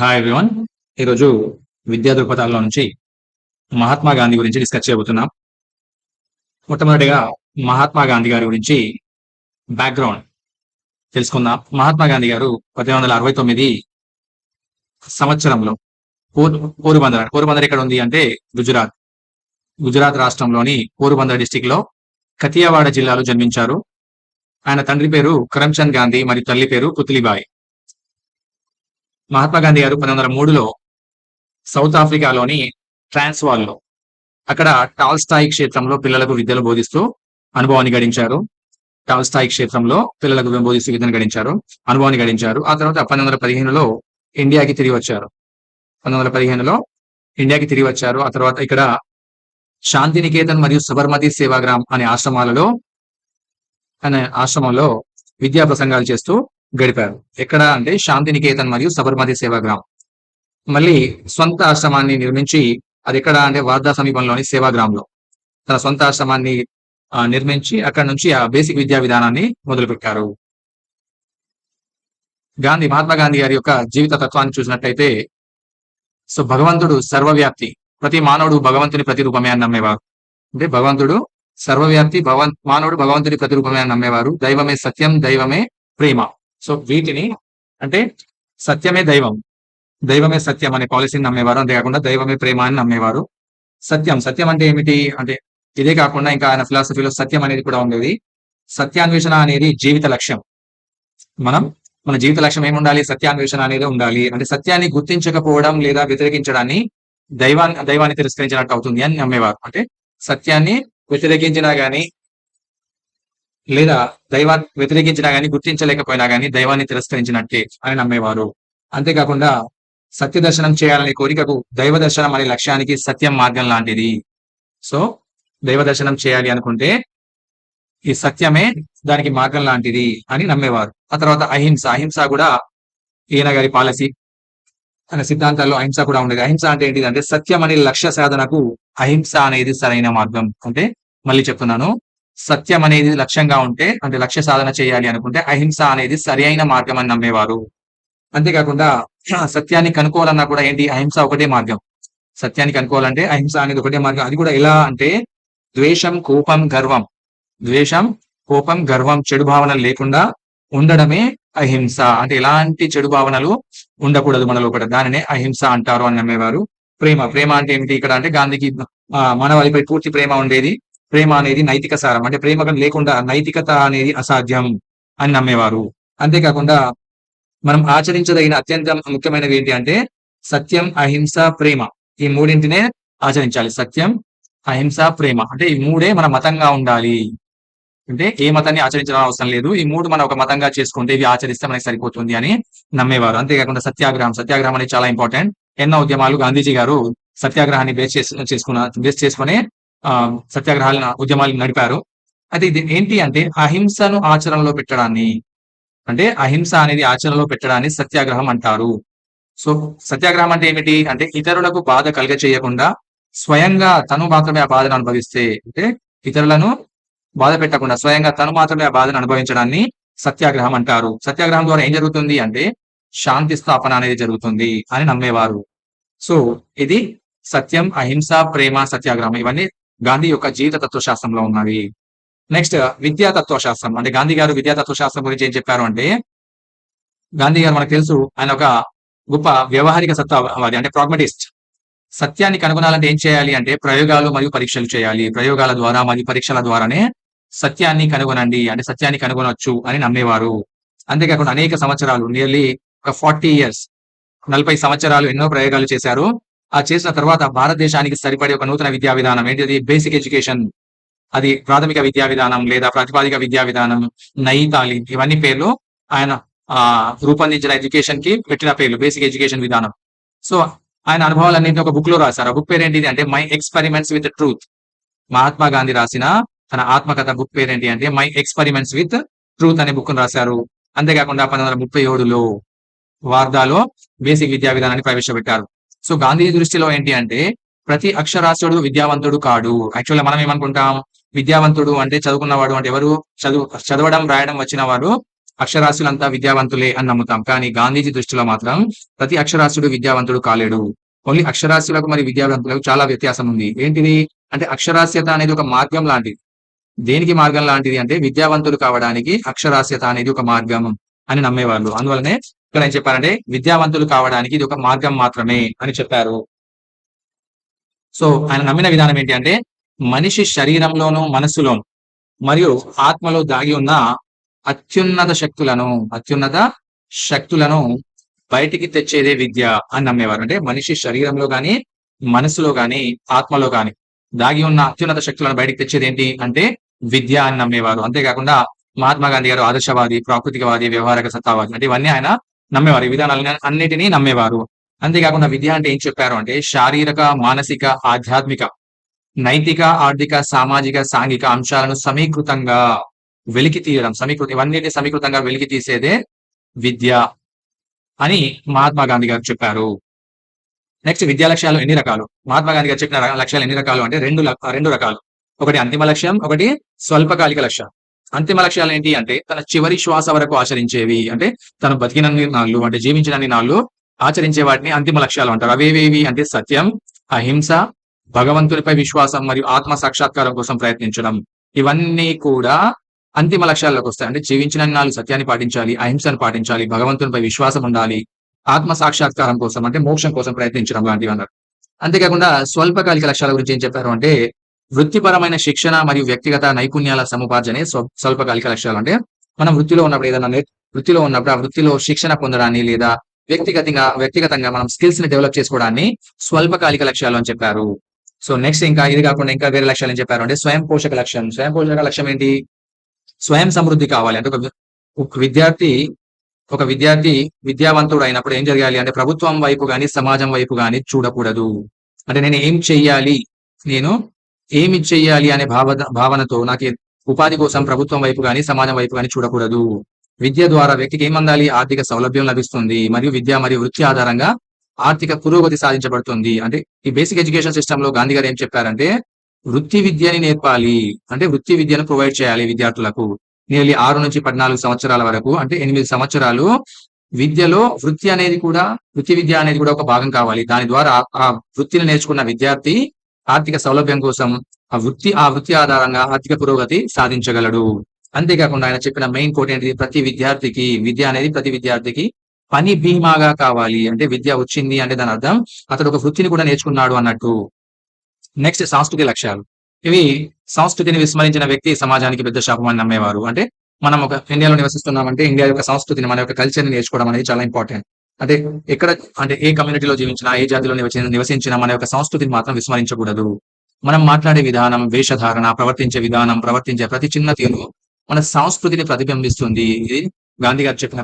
Hi everyone ఈరోజు విద్యా దృక్పథాల్లో నుంచి మహాత్మా గాంధీ గురించి డిస్కస్ చేయబోతున్నాం. మొట్టమొదటిగా మహాత్మా గాంధీ గారి గురించి బ్యాక్గ్రౌండ్ తెలుసుకుందాం. మహాత్మా గాంధీ గారు పద్దెనిమిది వందల అరవై తొమ్మిది సంవత్సరంలో పోర్ పోరుబందర్ పోరుబందర్ ఎక్కడ ఉంది అంటే గుజరాత్. గుజరాత్ రాష్ట్రంలోని పోరుబందర్ డిస్టిక్లో కతియావాడ జిల్లాలో జన్మించారు. ఆయన తండ్రి పేరు కరమ్చంద్ గాంధీ మరియు తల్లి పేరు పుత్లిబాయి. మహాత్మా గాంధీ గారు పంతొమ్మిది వందల మూడులో సౌత్ ఆఫ్రికాలోని ట్రాన్స్వాల్లో అక్కడ టాల్ స్థాయి క్షేత్రంలో పిల్లలకు విద్యలు బోధిస్తూ అనుభవాన్ని గడించారు. టాల్ స్థాయి క్షేత్రంలో పిల్లలకు బోధిస్తూ విద్యను గడించారు అనుభవాన్ని గడించారు. ఆ తర్వాత పంతొమ్మిది వందల పదిహేనులో ఇండియాకి తిరిగి వచ్చారు. పంతొమ్మిది వందల పదిహేనులో ఇండియాకి తిరిగి వచ్చారు. ఆ తర్వాత ఇక్కడ శాంతినికేతన్ మరియు సబర్మతి సేవాగ్రామ్ అనే ఆశ్రమాలలో అనే ఆశ్రమంలో విద్యా ప్రసంగాలు చేస్తూ గడిపారు. ఎక్కడ అంటే శాంతినికేతన్ మరియు సబర్మతి సేవాగ్రామం. మళ్ళీ సొంత ఆశ్రమాన్ని నిర్మించి అది ఎక్కడ అంటే వార్దా సమీపంలోని సేవాగ్రామంలో. తన సొంత ఆశ్రమాన్ని నిర్మించి అక్కడ నుంచి ఆ బేసిక్ విద్యా విధానాన్ని మొదలుపెట్టారు. గాంధీ మహాత్మా గాంధీ గారి యొక్క జీవిత తత్వాన్ని చూసినట్టయితే సో భగవంతుడు సర్వవ్యాప్తి ప్రతి మానవుడు భగవంతుని ప్రతిరూపమే అని నమ్మేవారు. అంటే భగవంతుడు సర్వవ్యాప్తి భగవన్ మానవుడు భగవంతుని ప్రతిరూపమే అని నమ్మేవారు. దైవమే సత్యం దైవమే ప్రేమ. సో వీటిని అంటే సత్యమే దైవం. దైవమే సత్యం అనే పాలసీని నమ్మేవారు. అంతేకాకుండా దైవమే ప్రేమ అని నమ్మేవారు. సత్యం. సత్యం అంటే ఏమిటి? అంటే ఇదే కాకుండా ఇంకా ఆయన ఫిలాసఫీలో సత్యం అనేది కూడా ఉండేది. సత్యాన్వేషణ అనేది జీవిత లక్ష్యం. మనం మన జీవిత లక్ష్యం ఏముండాలి? ఉండాలి సత్యాన్వేషణ అనేది ఉండాలి. అంటే సత్యాన్ని గుర్తించకపోవడం లేదా వ్యతిరేకించడాన్ని దైవాన్ని దైవాన్ని తిరస్కరించినట్టు అవుతుంది అని నమ్మేవారు. అంటే సత్యాన్ని వ్యతిరేకించినా గానీ లేదా దైవాన్ని వ్యతిరేకించినా గానీ గుర్తించలేకపోయినా గానీ దైవాన్ని తిరస్కరించినట్టే అని నమ్మేవారు. అంతేకాకుండా సత్య దర్శనం చేయాలనే కోరికకు దైవ దర్శనం అనే లక్ష్యానికి సత్యం మార్గం లాంటిది. సో దైవ దర్శనం చేయాలి అనుకుంటే ఈ సత్యమే దానికి మార్గం లాంటిది అని నమ్మేవారు. ఆ తర్వాత అహింస అహింస కూడా ఈయన గారి పాలసీ అనే సిద్ధాంతాల్లో అహింస కూడా ఉండేది. అహింస అంటే ఏంటిది అంటే సత్యం అనే లక్ష్య సాధనకు అహింస అనేది సరైన మార్గం. అంటే మళ్ళీ చెప్తున్నాను సత్యం అనేది లక్ష్యంగా ఉంటే అంటే లక్ష్య సాధన చేయాలి అనుకుంటే అహింస అనేది సరి అయిన మార్గం అని నమ్మేవారు. అంతేకాకుండా సత్యాన్ని కనుక్కోవాలన్నా కూడా ఏంటి? అహింస ఒకటే మార్గం. సత్యాన్ని కనుక్కోవాలంటే అహింస అనేది ఒకటే మార్గం. అది కూడా ఎలా అంటే ద్వేషం కోపం గర్వం. ద్వేషం కోపం గర్వం చెడు భావనలు లేకుండా ఉండడమే అహింస. అంటే ఎలాంటి చెడు భావనలు ఉండకూడదు మన లోపల. దానినే అహింస అంటారు అని నమ్మేవారు. ప్రేమ. ప్రేమ అంటే ఏమిటి? ఇక్కడ అంటే గాంధీకి మానవాళిపై పూర్తి ప్రేమ ఉండేది. ప్రేమ అనేది నైతిక సారం. అంటే ప్రేమ లేకుండా నైతికత అనేది అసాధ్యం అని నమ్మేవారు. అంతేకాకుండా మనం ఆచరించదగిన అత్యంత ముఖ్యమైనవి ఏంటి అంటే సత్యం అహింస ప్రేమ. ఈ మూడింటినే ఆచరించాలి. సత్యం అహింస ప్రేమ. అంటే ఈ మూడే మన మతంగా ఉండాలి. అంటే ఏ మతాన్ని ఆచరించడం అవసరం లేదు. ఈ మూడు మనం ఒక మతంగా చేసుకుంటే ఇవి ఆచరిస్తే మనకి సరిపోతుంది అని నమ్మేవారు. అంతేకాకుండా సత్యాగ్రహం. సత్యాగ్రహం అనేది చాలా ఇంపార్టెంట్ ఎన్నో ఉద్యమాలు గాంధీజీ గారు సత్యాగ్రహాన్ని బేస్ చేసుకున్న బేస్ చేసుకునే సత్యాగ్రహాలను ఉద్యమాలు నడిపారు. అయితే ఇది ఏంటి అంటే అహింసను ఆచరణలో పెట్టడాన్ని. అంటే అహింస అనేది ఆచరణలో పెట్టడాన్ని సత్యాగ్రహం అంటారు. సో సత్యాగ్రహం అంటే ఏమిటి? అంటే ఇతరులకు బాధ కలుగ చేయకుండా స్వయంగా తను మాత్రమే ఆ బాధను అనుభవిస్తే అంటే ఇతరులను బాధ పెట్టకుండా స్వయంగా తను మాత్రమే ఆ బాధను అనుభవించడాన్ని సత్యాగ్రహం అంటారు. సత్యాగ్రహం ద్వారా ఏం జరుగుతుంది అంటే శాంతి స్థాపన అనేది జరుగుతుంది అని నమ్మేవారు. సో ఇది సత్యం అహింస ప్రేమ సత్యాగ్రహం. ఇవన్నీ గాంధీ యొక్క జీవిత తత్వశాస్త్రంలో ఉన్నవి నెక్స్ట్ విద్యా తత్వశాస్త్రం అంటే గాంధీ గారు విద్యా తత్వశాస్త్రం గురించి ఏం చెప్పారు అంటే గాంధీ గారు మనకు తెలుసు ఆయన ఒక గొప్ప వ్యవహారిక సత్వవాది అంటే ప్రాగ్మటిస్ట్. సత్యాన్ని కనుగొనాలంటే ఏం చేయాలి అంటే ప్రయోగాలు మరియు పరీక్షలు చేయాలి. ప్రయోగాల ద్వారా మరియు పరీక్షల ద్వారానే సత్యాన్ని కనుగొనండి. అంటే సత్యాన్ని కనుగొనొచ్చు అని నమ్మేవారు. అంతేకాకుండా అనేక సంవత్సరాలు నియర్లీ ఒక ఫార్టీ ఇయర్స్ నలభై సంవత్సరాలు ఎన్నో ప్రయోగాలు చేశారు. ఆ చేసిన తర్వాత భారతదేశానికి సరిపడే ఒక నూతన విద్యా విధానం ఏంటిది? బేసిక్ ఎడ్యుకేషన్ అది ప్రాథమిక విద్యా విధానం లేదా ప్రతిపాదిక విద్యా విధానం నయితాలి ఇవన్నీ పేర్లు ఆయన ఆ రూపొందించిన ఎడ్యుకేషన్కి పెట్టిన పేర్లు బేసిక్ ఎడ్యుకేషన్ విధానం. సో ఆయన అనుభవాలన్నింటినీ ఒక బుక్లో రాశారు. ఆ బుక్ పేరు ఏంటిది అంటే my experiments with truth Mahatma Gandhi రాసిన తన ఆత్మకథ బుక్ పేరు ఏంటి అంటే మై ఎక్స్పెరిమెంట్స్ విత్ ట్రూత్ అనే బుక్ రాశారు. అంతేకాకుండా పంతొమ్మిది వందల ముప్పై ఏడులో వార్దాలో బేసిక్ విద్యా విధానాన్ని ప్రవేశపెట్టారు. సో గాంధీ దృష్టిలో ఏంటి అంటే ప్రతి అక్షరాస్యుడు విద్యావంతుడు కాడు. యాక్చువల్గా మనం ఏమనుకుంటాం? విద్యావంతుడు అంటే చదువుకున్నవాడు అంటే ఎవరు? చదువు చదవడం రాయడం వచ్చిన వాడు అక్షరాస్యులంతా విద్యావంతులే అని నమ్ముతాం. కానీ గాంధీజీ దృష్టిలో మాత్రం ప్రతి అక్షరాస్యుడు విద్యావంతుడు కాలేడు. ఓన్లీ అక్షరాస్యులకు మరి విద్యావంతులకు చాలా వ్యత్యాసం ఉంది. ఏంటిది? అంటే అక్షరాస్యత అనేది ఒక మార్గం లాంటిది. దేనికి మార్గం లాంటిది అంటే విద్యావంతులు కావడానికి అక్షరాస్యత అనేది ఒక మార్గం అని నమ్మేవాళ్ళు. అందువలనే ఇక్కడ ఏం చెప్పారంటే విద్యావంతులు కావడానికి ఇది ఒక మార్గం మాత్రమే అని చెప్పారు. సో ఆయన నమ్మిన విధానం ఏంటి అంటే మనిషి శరీరంలోను మనస్సులోను మరియు ఆత్మలో దాగి ఉన్న అత్యున్నత శక్తులను అత్యున్నత శక్తులను బయటికి తెచ్చేదే విద్య అని నమ్మేవారు. అంటే మనిషి శరీరంలో గాని మనసులో గాని ఆత్మలో గాని దాగి ఉన్న అత్యున్నత శక్తులను బయటికి తెచ్చేది ఏంటి అంటే విద్య అని నమ్మేవారు. అంతేకాకుండా మహాత్మా గాంధీ గారు ఆదర్శవాది ప్రాకృతికవాది వ్యవహారక సత్తావాది అంటే ఇవన్నీ ఆయన నమ్మేవారు. ఈ విధానాలు అన్నిటినీ నమ్మేవారు. అంతేకాకుండా విద్య అంటే ఏం చెప్పారు అంటే శారీరక మానసిక ఆధ్యాత్మిక నైతిక ఆర్థిక సామాజిక సాంఘిక అంశాలను సమీకృతంగా వెలికి తీయడం. సమీకృత ఇవన్నిటిని సమీకృతంగా వెలికి తీసేదే విద్య అని మహాత్మా గాంధీ గారు చెప్పారు. నెక్స్ట్ విద్యా లక్ష్యాలు ఎన్ని రకాలు? మహాత్మా గాంధీ గారు చెప్పిన లక్ష్యాలు ఎన్ని రకాలు అంటే రెండు రెండు రకాలు. ఒకటి అంతిమ లక్ష్యం ఒకటి స్వల్పకాలిక లక్ష్యం. అంతిమ లక్ష్యాలు ఏంటి అంటే తన చివరి శ్వాస వరకు ఆచరించేవి. అంటే తను బతికినన్ని నాళ్ళు అంటే జీవించినన్ని నాళ్ళు ఆచరించే వాటిని అంతిమ లక్ష్యాలు అంటారు. అవేవేవి అంటే సత్యం అహింస భగవంతునిపై విశ్వాసం మరియు ఆత్మ సాక్షాత్కారం కోసం ప్రయత్నించడం. ఇవన్నీ కూడా అంతిమ లక్ష్యాల్లోకి వస్తాయి. అంటే జీవించిన నాలుగు సత్యాన్ని పాటించాలి అహింసను పాటించాలి భగవంతునిపై విశ్వాసం ఉండాలి ఆత్మ సాక్షాత్కారం కోసం అంటే మోక్షం కోసం ప్రయత్నించడం లాంటివి అన్నారు. అంతేకాకుండా స్వల్పకాలిక లక్ష్యాల గురించి ఏం చెప్పారు అంటే వృత్తిపరమైన శిక్షణ మరియు వ్యక్తిగత నైపుణ్యాల సముపార్జనే స్వల్పకాలిక లక్ష్యాలు. అంటే మనం వృత్తిలో ఉన్నప్పుడు ఏదైనా వృత్తిలో ఉన్నప్పుడు ఆ వృత్తిలో శిక్షణ పొందడాన్ని లేదా వ్యక్తిగతంగా వ్యక్తిగతంగా మనం స్కిల్స్ని డెవలప్ చేసుకోవడాన్ని స్వల్పకాలిక లక్ష్యాలు అని చెప్పారు. సో నెక్స్ట్ ఇంకా ఇది కాకుండా ఇంకా వేరే లక్ష్యాలు ఏం చెప్పారు అంటే స్వయం పోషక లక్ష్యం. స్వయం పోషక లక్ష్యం ఏంటి? స్వయం సమృద్ధి కావాలి. అంటే ఒక విద్యార్థి ఒక విద్యార్థి విద్యావంతుడు అయినప్పుడు ఏం జరగాలి? అంటే ప్రభుత్వం వైపు కానీ సమాజం వైపు కానీ చూడకూడదు. అంటే నేను ఏం చెయ్యాలి? నేను ఏమి చెయ్యాలి అనే భావ భావనతో నాకు ఉపాధి కోసం ప్రభుత్వం వైపు కానీ సమాజం వైపు కానీ చూడకూడదు. విద్య ద్వారా వ్యక్తికి ఏమందాలి ఆర్థిక సౌలభ్యం లభిస్తుంది మరియు విద్య మరియు వృత్తి ఆధారంగా ఆర్థిక పురోగతి సాధించబడుతుంది. అంటే ఈ బేసిక్ ఎడ్యుకేషన్ సిస్టమ్లో గాంధీ గారు ఏం చెప్పారంటే వృత్తి విద్యని నేర్పాలి. అంటే వృత్తి విద్యను ప్రొవైడ్ చేయాలి విద్యార్థులకు. నియర్లీ ఆరు నుంచి పద్నాలుగు సంవత్సరాల వరకు అంటే ఎనిమిది సంవత్సరాలు విద్యలో వృత్తి అనేది కూడా వృత్తి విద్య అనేది కూడా ఒక భాగం కావాలి. దాని ద్వారా ఆ వృత్తిని నేర్చుకున్న విద్యార్థి ఆర్థిక సౌలభ్యం కోసం ఆ వృత్తి ఆ వృత్తి ఆధారంగా ఆర్థిక పురోగతి సాధించగలడు. అంతేకాకుండా ఆయన చెప్పిన మెయిన్ కోట్ ఏంటిది? ప్రతి విద్యార్థికి విద్య అనేది ప్రతి విద్యార్థికి పని బీమాగా కావాలి. అంటే విద్య వచ్చింది అంటే దాని అర్థం అతడు ఒక వృత్తిని కూడా నేర్చుకున్నాడు అన్నట్టు. నెక్స్ట్ సాంస్కృతిక లక్ష్యాలు. ఇవి సంస్కృతిని విస్మరించిన వ్యక్తి సమాజానికి పెద్ద శాపం అని నమ్మేవారు. అంటే మనం ఒక ఇండియాలో నివసిస్తున్నామంటే ఇండియా యొక్క సంస్కృతిని మన యొక్క కల్చర్ని నేర్చుకోవడం అనేది చాలా ఇంపార్టెంట్ అంటే ఎక్కడ అంటే ఏ కమ్యూనిటీలో జీవించినా ఏ జాతిలో నివసించిన మన యొక్క సంస్కృతిని మాత్రం విస్మరించకూడదు. మనం మాట్లాడే విధానం వేషధారణ ప్రవర్తించే విధానం ప్రవర్తించే ప్రతి చిన్న తీరు మన సంస్కృతిని ప్రతిబింబిస్తుంది. ఇది గాంధీ గారు చెప్పిన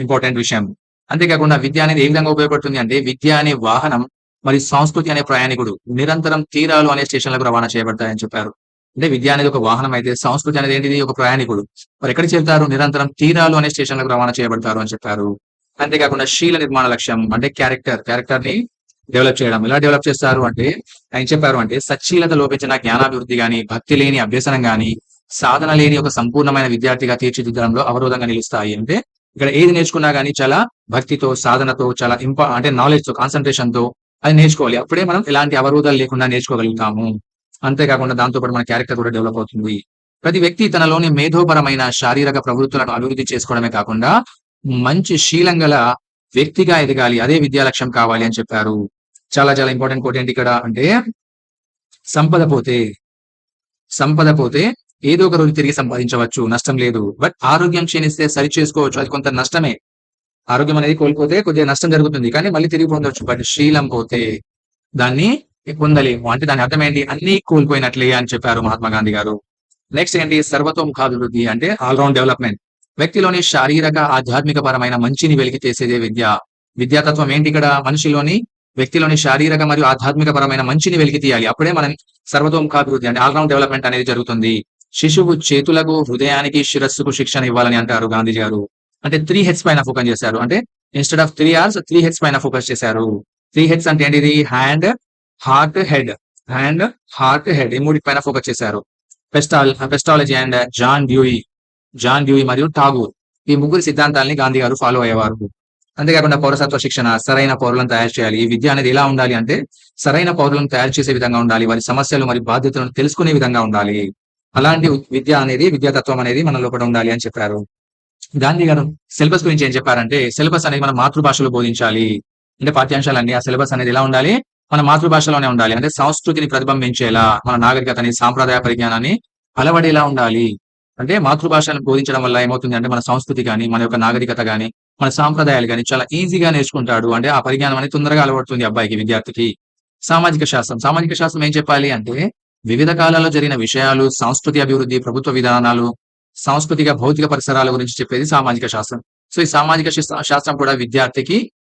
ఇంపార్టెంట్ విషయం. అంతేకాకుండా విద్య అనేది ఏ విధంగా ఉపయోగపడుతుంది అంటే విద్య అనే వాహనం మరి సంస్కృతి అనే ప్రయాణికుడు నిరంతరం తీరాలు అనే స్టేషన్లకు రవాణా చేయబడతాయని చెప్పారు. అంటే విద్య అనేది ఒక వాహనం అయితే సంస్కృతి అనేది ఏంటిది? ఒక ప్రయాణికుడు. మరి ఎక్కడ చెప్తారు నిరంతరం తీరాలు అనే స్టేషన్లకు రవాణా చేయబడతారు అని చెప్పారు. అంతేకాకుండా శీల నిర్మాణ లక్ష్యం అంటే క్యారెక్టర్ క్యారెక్టర్ని డెవలప్ చేయడం. ఎలా డెవలప్ చేస్తారు అంటే ఆయన చెప్పారు అంటే సచ్చీలత లోపించిన జ్ఞానాభివృద్ధి గాని భక్తి లేని అభ్యసనం గాని సాధన లేని ఒక సంపూర్ణమైన విద్యార్థిగా తీర్చిదిద్దడంలో అవరోధంగా నిలుస్తాయి. అంటే ఇక్కడ ఏది నేర్చుకున్నా గానీ చాలా భక్తితో సాధనతో చాలా ఇంపా అంటే నాలెడ్జ్తో కాన్సన్ట్రేషన్తో అది నేర్చుకోవాలి. అప్పుడే మనం ఎలాంటి అవరోధాలు లేకుండా నేర్చుకోగలుగుతాము. అంతేకాకుండా దాంతో పాటు మన క్యారెక్టర్ కూడా డెవలప్ అవుతుంది. ప్రతి వ్యక్తి తనలోని మేధోపరమైన శారీరక ప్రవృత్తులను అభివృద్ధి చేసుకోవడమే కాకుండా మంచి శీలం గల వ్యక్తిగా ఎదగాలి. అదే విద్యా లక్ష్యం కావాలి అని చెప్పారు. చాలా చాలా ఇంపార్టెంట్ కోట్ ఏంటి ఇక్కడ అంటే సంపద పోతే సంపద పోతే ఏదో ఒక రోజు తిరిగి సంపాదించవచ్చు. నష్టం లేదు. బట్ ఆరోగ్యం క్షీణిస్తే సరి చేసుకోవచ్చు. అది కొంత నష్టమే. ఆరోగ్యం అనేది కోల్పోతే కొద్దిగా నష్టం జరుగుతుంది. కానీ మళ్ళీ తిరిగి పొందవచ్చు. బట్ శీలం పోతే దాన్ని పొందలేము. అంటే దాని అర్థం ఏంటి? అన్ని కోల్పోయినట్లే అని చెప్పారు మహాత్మా గాంధీ గారు. నెక్స్ట్ ఏంటి? సర్వతోముఖాభివృద్ధి అంటే ఆల్రౌండ్ డెవలప్మెంట్ వ్యక్తిలోని శారీరక ఆధ్యాత్మిక పరమైన మంచిని వెలికి చేసేదే విద్య. విద్యాతత్వం ఏంటి ఇక్కడ మనిషిలోని వ్యక్తిలోని శారీరక మరియు ఆధ్యాత్మిక పరమైన మంచిని వెలికి తీయాలి. అప్పుడే మనం సర్వతోముఖాభివృద్ధి అంటే ఆల్రౌండ్ డెవలప్మెంట్ అనేది జరుగుతుంది. శిశువు చేతులకు హృదయానికి శిరస్సుకు శిక్షణ ఇవ్వాలని అంటారు గాంధీ గారు. అంటే త్రీ హెడ్స్ పైన ఫోకస్ చేశారు. అంటే instead of three hours three heads పైన ఫోకస్ చేశారు. త్రీ హెడ్స్ అంటే ఏంటిది? Hand heart head hand heart head ఈ మూడి పైన ఫోకస్ చేశారు. పెస్టాల్ Pestalozzi and John Dewey John Dewey మరియు ఠాగూర్ ఈ ముగ్గురు సిద్ధాంతాలని గాంధీ గారు ఫాలో అయ్యేవారు. అంతేకాకుండా పౌరసత్వ శిక్షణ సరైన పౌరులను తయారు చేయాలి ఈ విద్య అనేది ఎలా ఉండాలి అంటే సరైన పౌరులను తయారు చేసే విధంగా ఉండాలి వారి సమస్యలు మరియు బాధ్యతలను తెలుసుకునే విధంగా ఉండాలి. అలాంటి విద్య అనేది విద్యాతత్వం అనేది మన లోపల ఉండాలి అని చెప్పారు. గాంధీ గారు సిలబస్ గురించి ఏం చెప్పారంటే సిలబస్ అనేది మన మాతృభాషలో బోధించాలి. అంటే పాఠ్యాంశాలన్నీ ఆ సిలబస్ అనేది ఎలా ఉండాలి? మన మాతృభాషలోనే ఉండాలి. అంటే సంస్కృతిని ప్రతిబింబించేలా మన నాగరికతని సాంప్రదాయ పరిజ్ఞానాన్ని అలవడేలా ఉండాలి. అంటే మాతృభాషను బోధించడం వల్ల ఏమవుతుంది అంటే మన సంస్కృతి కానీ మన యొక్క నాగరికత కానీ మన సాంప్రదాయాలు కానీ చాలా ఈజీగా నేర్చుకుంటాడు. అంటే ఆ పరిజ్ఞానం అనేది తొందరగా అలవడుతుంది అబ్బాయికి విద్యార్థికి. సామాజిక శాస్త్రం. సామాజిక శాస్త్రం ఏం చెప్పాలి అంటే వివిధ కాలాల్లో జరిగిన విషయాలు సంస్కృతి అభివృద్ధి ప్రభుత్వ విధానాలు సాంస్కృతిక భౌతిక పరిసరాల గురించి చెప్పేది సామాజిక శాస్త్రం. సో ఈ సామాజిక శాస్త్ర- శాస్త్రం కూడా విద్యార్థికి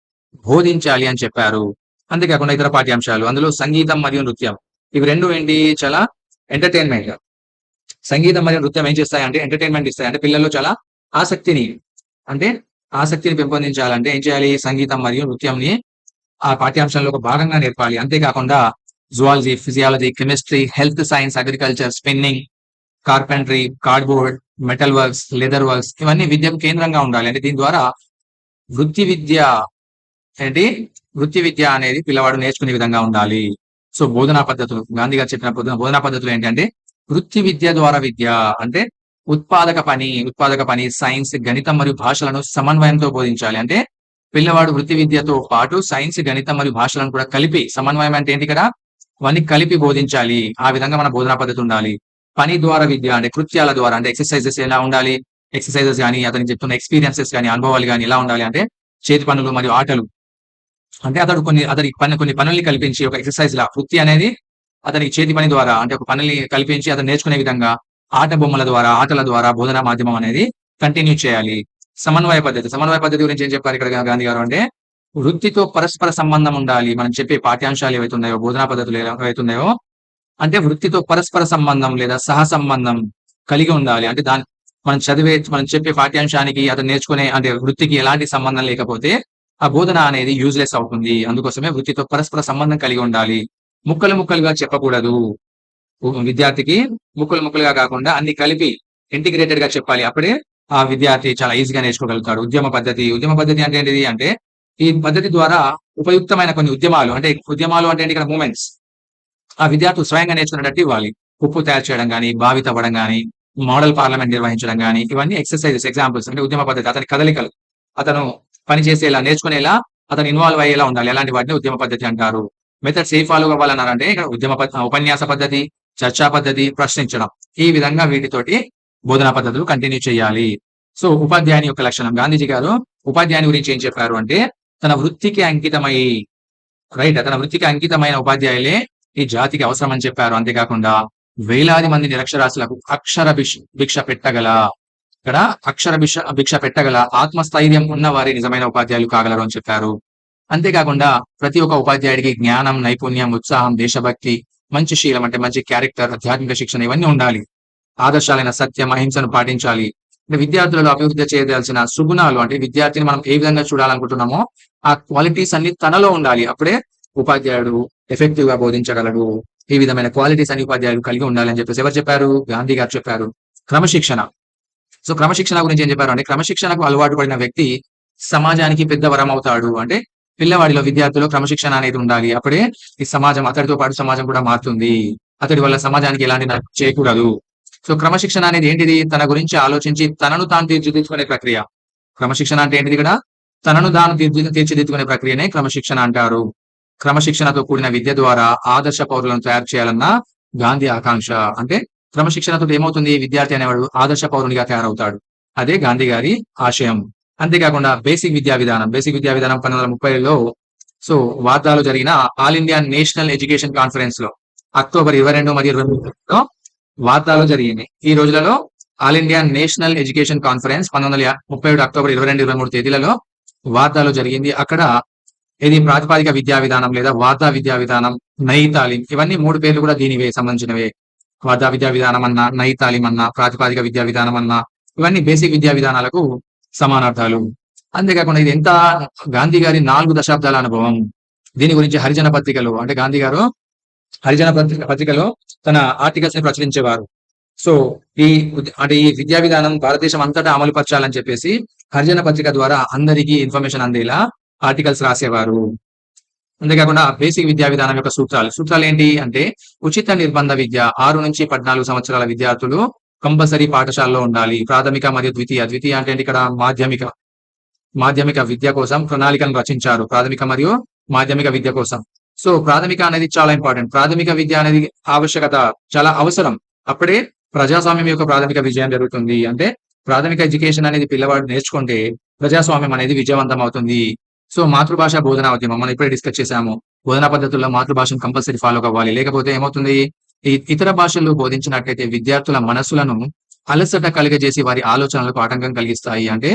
బోధించాలి అని చెప్పారు. అంతేకాకుండా ఇతర పాఠ్యాంశాలు. అందులో సంగీతం మరియు నృత్యం. ఇవి రెండు ఏంటి? చాలా ఎంటర్టైన్మెంట్ సంగీతం మరియు నృత్యం ఏం చేస్తాయి అంటే ఎంటర్టైన్మెంట్ ఇస్తాయి. అంటే పిల్లల్లో చాలా ఆసక్తిని అంటే ఆసక్తిని పెంపొందించాలంటే ఏం చేయాలి? సంగీతం మరియు నృత్యంని ఆ పాఠ్యాంశంలో ఒక భాగంగా నేర్పాలి. అంతేకాకుండా zoology physiology chemistry health science agriculture spinning carpentry cardboard metal works leather works ఇవన్నీ విద్యకు కేంద్రంగా ఉండాలి. అంటే దీని ద్వారా వృత్తి విద్య ఏంటి వృత్తి విద్య అనేది పిల్లవాడు నేర్చుకునే విధంగా ఉండాలి. సో బోధనా పద్ధతులు గాంధీ గారు చెప్పిన బోధన- బోధనా పద్ధతులు ఏంటంటే వృత్తి విద్య ద్వారా విద్య అంటే ఉత్పాదక పని ఉత్పాదక పని సైన్స్ గణితం మరియు భాషలను సమన్వయంతో బోధించాలి. అంటే పిల్లవాడు వృత్తి విద్యతో పాటు సైన్స్ గణితం మరియు భాషలను కూడా కలిపి సమన్వయం అంటే ఏంటి కదా? అవన్నీ కలిపి బోధించాలి. ఆ విధంగా మన బోధనా పద్ధతి ఉండాలి. పని ద్వారా విద్య అంటే కృత్యాల ద్వారా అంటే ఎక్సర్సైజెస్ ఎలా ఉండాలి? ఎక్సర్సైజెస్ కానీ అతనికి చెప్తున్న ఎక్స్పీరియన్సెస్ కానీ అనుభవాలు కానీ ఎలా ఉండాలి? అంటే చేతి పనులు మరియు ఆటలు. అంటే అతడు కొన్ని అతడి పని కొన్ని పనుల్ని కల్పించి ఒక ఎక్సర్సైజ్ లా వృత్తి అనేది అతనికి చేతి పని ద్వారా అంటే ఒక పనుల్ని కల్పించి అతను నేర్చుకునే విధంగా ఆట బొమ్మల ద్వారా ఆటల ద్వారా బోధనా మాధ్యమం అనేది కంటిన్యూ చేయాలి. సమన్వయ పద్ధతి. సమన్వయ పద్ధతి గురించి ఏం చెప్పారు ఇక్కడ గాంధీ గారు అంటే వృత్తితో పరస్పర సంబంధం ఉండాలి. మనం చెప్పే పాఠ్యాంశాలు ఏవైతున్నాయో బోధనా పద్ధతులు ఏవైతున్నాయో అంటే వృత్తితో పరస్పర సంబంధం లేదా సహ సంబంధం కలిగి ఉండాలి. అంటే దాని మనం చదివే మనం చెప్పే పాఠ్యాంశానికి అతను నేర్చుకునే అంటే వృత్తికి ఎలాంటి సంబంధం లేకపోతే ఆ బోధన అనేది యూజ్లెస్ అవుతుంది. అందుకోసమే వృత్తితో పరస్పర సంబంధం కలిగి ఉండాలి. ముక్కలు ముక్కలుగా చెప్పకూడదు. విద్యార్థికి ముక్కలు ముక్కలుగా కాకుండా అన్ని కలిపి ఇంటిగ్రేటెడ్గా చెప్పాలి. అప్పుడే ఆ విద్యార్థి చాలా ఈజీగా నేర్చుకోగలుగుతాడు. ఉద్యమ పద్ధతి. ఉద్యమ పద్ధతి అంటే ఏంటిది అంటే ఈ పద్ధతి ద్వారా ఉపయుక్తమైన కొన్ని ఉద్యమాలు అంటే ఉద్యమాలు అంటే ఇక్కడ మూమెంట్స్ ఆ విద్యార్థులు స్వయంగా నేర్చుకునేటట్టు ఇవ్వాలి. ఉప్పు తయారు చేయడం కానీ బావి తవ్వడం కానీ మోడల్ పార్లమెంట్ నిర్వహించడం కానీ ఇవన్నీ ఎక్సర్సైజెస్ ఎగ్జాంపుల్స్ అంటే ఉద్యమ పద్ధతి. అతని కదలికలు. అతను పని చేసేలా నేర్చుకునేలా అతను ఇన్వాల్వ్ అయ్యేలా ఉండాలి. అలాంటి వాటిని ఉద్యమ పద్ధతి అంటారు. మెథడ్స్ ఏ ఫాలో అవ్వాలన్నారంటే ఇక్కడ ఉద్యమ ఉపన్యాస పద్ధతి చర్చా పద్ధతి ప్రశ్నించడం. ఈ విధంగా వీటితోటి బోధనా పద్ధతులు కంటిన్యూ చేయాలి. సో ఉపాధ్యాయుని యొక్క లక్షణం. గాంధీజీ గారు ఉపాధ్యాయుని గురించి ఏం చెప్పారు అంటే తన వృత్తికి అంకితమై రైట్ తన వృత్తికి అంకితమైన ఉపాధ్యాయులే ఈ జాతికి అవసరం అని చెప్పారు. అంతేకాకుండా వేలాది మంది నిరక్షరాస్యులకు అక్షర భిక్ష భిక్ష పెట్టగల ఇక్కడ అక్షర భిక్ష భిక్ష పెట్టగల ఆత్మస్థైర్యం ఉన్న వారి నిజమైన ఉపాధ్యాయులు కాగలరు అని చెప్పారు. అంతేకాకుండా ప్రతి ఒక్క ఉపాధ్యాయుడికి జ్ఞానం నైపుణ్యం ఉత్సాహం దేశభక్తి మంచి శీలం అంటే మంచి క్యారెక్టర్ ఆధ్యాత్మిక శిక్షణ ఇవన్నీ ఉండాలి. ఆదర్శాలైన సత్యం అహింసను పాటించాలి. అంటే విద్యార్థులలో అభివృద్ధి చేయదాల్సిన సుగుణాలు అంటే విద్యార్థిని మనం ఏ విధంగా చూడాలనుకుంటున్నామో ఆ క్వాలిటీస్ అన్ని తనలో ఉండాలి. అప్పుడే ఉపాధ్యాయుడు ఎఫెక్టివ్గా బోధించగలడు. ఈ విధమైన క్వాలిటీస్ అన్ని ఉపాధ్యాయులు కలిగి ఉండాలని చెప్పేసి ఎవరు చెప్పారు? గాంధీ గారు చెప్పారు. క్రమశిక్షణ. సో క్రమశిక్షణ గురించి ఏం చెప్పారు అంటే క్రమశిక్షణకు అలవాటు పడిన వ్యక్తి సమాజానికి పెద్ద వరం అవుతాడు. అంటే పిల్లవాడిలో విద్యార్థులు క్రమశిక్షణ అనేది ఉండాలి. అప్పుడే ఈ సమాజం అతడితో పాటు సమాజం కూడా మారుతుంది. అతడి వల్ల సమాజానికి ఎలాంటి చేయకూడదు సో క్రమశిక్షణ అనేది ఏంటిది? తన గురించి ఆలోచించి తనను తాను తీర్చిదిద్దుకునే ప్రక్రియ. క్రమశిక్షణ అంటే ఏంటిది ఇక్కడ? తనను తాను తీర్చిదిద్దుకునే ప్రక్రియనే క్రమశిక్షణ అంటారు. క్రమశిక్షణతో కూడిన విద్య ద్వారా ఆదర్శ పౌరులను తయారు చేయాలన్న గాంధీ ఆకాంక్ష. అంటే క్రమశిక్షణతో ఏమవుతుంది? విద్యార్థి అనేవాడు ఆదర్శ పౌరునిగా తయారవుతాడు. అదే గాంధీ గారి ఆశయం. అంతేకాకుండా బేసిక్ విద్యా విధానం బేసిక్ విద్యా విధానం పంతొమ్మిది వందల ముప్పైలో సో వార్తాలో జరిగిన ఆల్ ఇండియా నేషనల్ ఎడ్యుకేషన్ కాన్ఫరెన్స్లో అక్టోబర్ ఇరవై రెండు మరియు ఇరవై మూడులో వార్తాలో జరిగింది. ఈ రోజులలో all India national education conference పంతొమ్మిది వందల ముప్పై ఏడు అక్టోబర్ ఇరవై రెండు ఇరవై మూడు తేదీలలో వార్తాలో జరిగింది. అక్కడ ఇది ప్రాతిపాదిక విద్యా విధానం లేదా వార్తా విద్యా విధానం నై తాలిం ఇవన్నీ మూడు పేర్లు కూడా దీనివే సంబంధించినవే. వార్తా విద్యా విధానం అన్న నై తాలిం అన్న ప్రాతిపాదిక విద్యా విధానం అన్న ఇవన్నీ బేసిక్ విద్యా విధానాలకు సమానార్థాలు. అంతేకాకుండా ఇది ఎంత గాంధీ గారి నాలుగు దశాబ్దాల అనుభవం. దీని గురించి హరిజన పత్రికలో అంటే గాంధీ గారు హరిజన పత్రిక పత్రికలో తన ఆర్టికల్స్ని ప్రచురించేవారు. సో ఈ అంటే ఈ విద్యా విధానం భారతదేశం అంతటా అమలు పరచాలని చెప్పేసి హరిజన పత్రిక ద్వారా అందరికీ ఇన్ఫర్మేషన్ అందేలా ఆర్టికల్స్ రాసేవారు. అంతేకాకుండా బేసిక్ విద్యా విధానం యొక్క సూత్రాలు. సూత్రాలు ఏంటి అంటే ఉచిత నిర్బంధ విద్య ఆరు నుంచి పద్నాలుగు సంవత్సరాల విద్యార్థులు కంపల్సరీ పాఠశాలలో ఉండాలి. ప్రాథమిక మరియు ద్వితీయ. ద్వితీయ అంటే ఇక్కడ? మాధ్యమిక. మాధ్యమిక విద్య కోసం ప్రణాళికను రచించారు. ప్రాథమిక మరియు మాధ్యమిక విద్య కోసం. సో ప్రాథమిక అనేది చాలా ఇంపార్టెంట్ ప్రాథమిక విద్య అనేది ఆవశ్యకత చాలా అవసరం. అప్పుడే ప్రజాస్వామ్యం యొక్క ప్రాథమిక విజయం జరుగుతుంది. అంటే ప్రాథమిక ఎడ్యుకేషన్ అనేది పిల్లవాడు నేర్చుకుంటే ప్రజాస్వామ్యం అనేది విజయవంతం అవుతుంది సో మాతృభాష బోధన ఉద్యమం మనం ఇప్పుడే డిస్కస్ చేశాము. బోధనా పద్ధతుల్లో మాతృభాషను కంపల్సరీ ఫాలో అవ్వాలి. లేకపోతే ఏమవుతుంది? ఇతర భాషల్లో బోధించినట్లయితే విద్యార్థుల మనస్సులను అలసట కలిగజేసి వారి ఆలోచనలకు ఆటంకం కలిగిస్తాయి. అంటే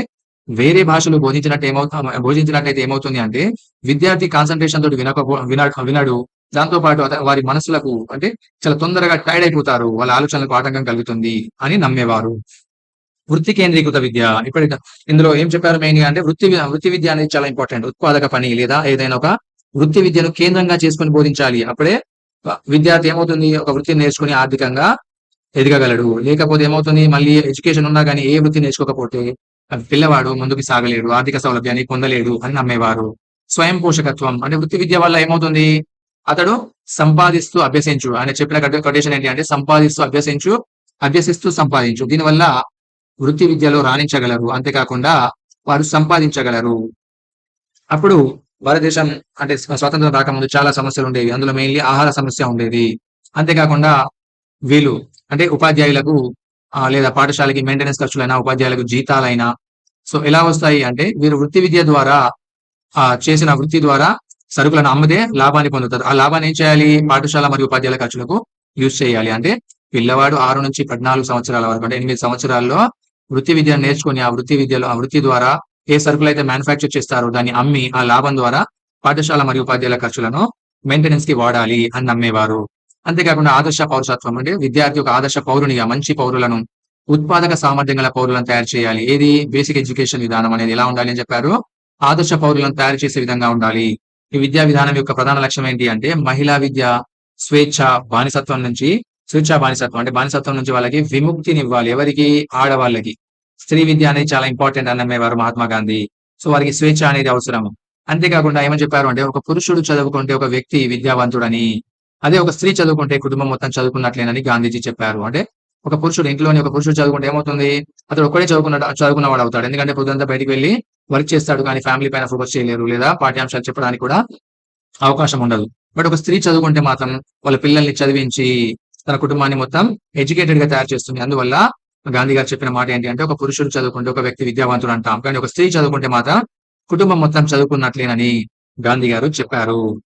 వేరే భాషలు బోధించినట్టు ఏమవుతా బోధించినట్టయితే ఏమవుతుంది అంటే విద్యార్థి కాన్సన్ట్రేషన్ తోటి వినకపో విన వినడు. దాంతో పాటు వారి మనసులకు అంటే చాలా తొందరగా టైర్డ్ అయిపోతారు. వాళ్ళ ఆలోచనలకు ఆటంకం కలుగుతుంది అని నమ్మేవారు. వృత్తి కేంద్రీకృత విద్య. ఇప్పుడు ఇందులో ఏం చెప్పారు మెయిన్ అంటే వృత్తి వృత్తి విద్య అనేది చాలా ఇంపార్టెంట్ ఉత్పాదక పని లేదా ఏదైనా ఒక వృత్తి విద్యను కేంద్రంగా చేసుకొని బోధించాలి. అప్పుడే విద్యార్థి ఏమవుతుంది? ఒక వృత్తిని నేర్చుకుని ఆర్థికంగా ఎదగగలడు. లేకపోతే ఏమవుతుంది? మళ్ళీ ఎడ్యుకేషన్ ఉన్నా కానీ ఏ వృత్తి నేర్చుకోకపోతే పిల్లవాడు ముందుకు సాగలేడు ఆర్థిక సౌలభ్యాన్ని పొందలేడు అని నమ్మేవారు. స్వయం పోషకత్వం అంటే వృత్తి విద్య వల్ల ఏమవుతుంది? అతడు సంపాదిస్తూ అభ్యసించు. ఆయన చెప్పిన కొటేషన్ ఏంటి అంటే సంపాదిస్తూ అభ్యసించు అభ్యసిస్తూ సంపాదించు. దీనివల్ల వృత్తి విద్యలో రాణించగలరు. అంతేకాకుండా వారు సంపాదించగలరు. అప్పుడు భారతదేశం అంటే స్వాతంత్రం రాకముందు చాలా సమస్యలు ఉండేవి. అందులో మెయిన్లీ ఆహార సమస్య ఉండేది. అంతేకాకుండా వీళ్ళు అంటే ఉపాధ్యాయులకు లేదా పాఠశాలకి మెయింటెనెన్స్ ఖర్చులైనా ఉపాధ్యాయులకు జీతాలైనా సో ఎలా వస్తాయి అంటే వీరు వృత్తి విద్య ద్వారా ఆ చేసిన వృత్తి ద్వారా సరుకులను అమ్మదే లాభాన్ని పొందుతారు. ఆ లాభాన్ని ఏం చేయాలి? పాఠశాల మరియు ఉపాధ్యాయుల ఖర్చులకు యూజ్ చేయాలి. అంటే పిల్లవాడు ఆరు నుంచి పద్నాలుగు సంవత్సరాల వరకు అంటే ఎనిమిది సంవత్సరాల్లో వృత్తి విద్యను నేర్చుకుని ఆ వృత్తి విద్యలో ఆ వృత్తి ద్వారా ఏ సరుకులు అయితే మ్యానుఫ్యాక్చర్ చేస్తారో దాన్ని అమ్మి ఆ లాభం ద్వారా పాఠశాల మరియు ఉపాధ్యాయుల ఖర్చులను మెయింటెనెన్స్కి వాడాలి అని నమ్మేవారు. అంతేకాకుండా ఆదర్శ పౌరసత్వం అంటే విద్యార్థి ఒక ఆదర్శ పౌరునిగా మంచి పౌరులను ఉత్పాదక సామర్థ్యం గల పౌరులను తయారు చేయాలి. ఏది? బేసిక్ ఎడ్యుకేషన్ విధానం అనేది ఎలా ఉండాలి అని చెప్పారు? ఆదర్శ పౌరులను తయారు చేసే విధంగా ఉండాలి. ఈ విద్యా విధానం యొక్క ప్రధాన లక్ష్యం ఏంటి అంటే మహిళా విద్య స్వేచ్ఛ బానిసత్వం నుంచి స్వేచ్ఛ బానిసత్వం అంటే బానిసత్వం నుంచి వాళ్ళకి విముక్తిని ఇవ్వాలి ఎవరికి? ఆడవాళ్ళకి. స్త్రీ విద్య అనేది చాలా ఇంపార్టెంట్ అని నమ్మేవారు మహాత్మా గాంధీ. సో వారికి స్వేచ్ఛ అనేది అవసరం అంతేకాకుండా ఏమని చెప్పారు అంటే ఒక పురుషుడు చదువుకుంటే ఒక వ్యక్తి విద్యావంతుడని అదే ఒక స్త్రీ చదువుకుంటే కుటుంబం మొత్తం చదువుకున్నట్లేనని గాంధీజీ చెప్పారు. అంటే ఒక పురుషుడు ఇంట్లోని ఒక పురుషుడు చదువుకుంటే ఏమవుతుంది? అతడు ఒక్కడే చదువుకున్న చదువుకున్నవాడు అవుతాడు. ఎందుకంటే పొద్దుంతా బయటికి వెళ్ళి వర్క్ చేస్తాడు కానీ ఫ్యామిలీ పైన ఫోకస్ చేయలేరు లేదా పాఠ్యాంశాలు చెప్పడానికి కూడా అవకాశం ఉండదు. బట్ ఒక స్త్రీ చదువుకుంటే మాత్రం వాళ్ళ పిల్లల్ని చదివించి తన కుటుంబాన్ని మొత్తం ఎడ్యుకేటెడ్గా తయారు చేస్తుంది. అందువల్ల గాంధీ గారు చెప్పిన మాట ఏంటి అంటే ఒక పురుషుడు చదువుకుంటే ఒక వ్యక్తి విద్యావంతుడు అంటాం. కానీ ఒక స్త్రీ చదువుకుంటే మాత్రం కుటుంబం మొత్తం చదువుకున్నట్లేనని గాంధీ గారు చెప్పారు.